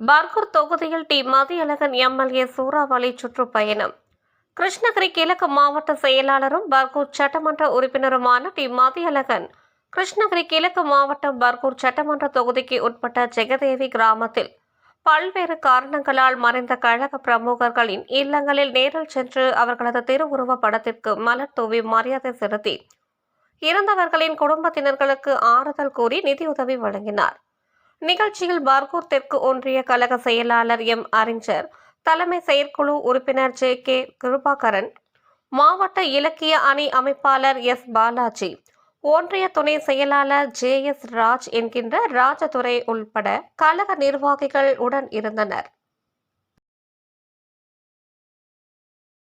பர்கூர் தொகுதியில் D. Mathiyazhagan MLA சூறாவளி சுற்றுப்பயணம். கிருஷ்ணகிரி கிழக்கு மாவட்ட செயலாளரும் பர்கூர் சட்டமன்ற உறுப்பினருமான டி. மதியழகன் கிருஷ்ணகிரி கிழக்கு மாவட்டம் பர்கூர் சட்டமன்ற தொகுதிக்கு உட்பட்ட ஜெகதேவி கிராமத்தில் பல்வேறு காரணங்களால் மறைந்த கழக பிரமுகர்களின் இல்லங்களில் நேரில் சென்று அவர்களது திருவுருவப் படத்திற்கு மலர் தூவி மரியாதை செலுத்தி இறந்தவர்களின் குடும்பத்தினர்களுக்கு ஆறுதல் கூறி நிதியுதவி வழங்கினார். நிகழ்ச்சியில் பர்கூர் தெற்கு ஒன்றிய கழக செயலாளர் எம். அறிஞர் தலைமை செயற்குழு உறுப்பினர் ஜே. கே. கிருபாகரன் மாவட்ட இலக்கிய அணி அமைப்பாளர் எஸ். பாலாஜி ஒன்றிய துணை செயலாளர் ஜே. எஸ். ராஜ் என்கின்ற ராஜதுரை உள்பட கழக நிர்வாகிகள் உடன் இருந்தனர்.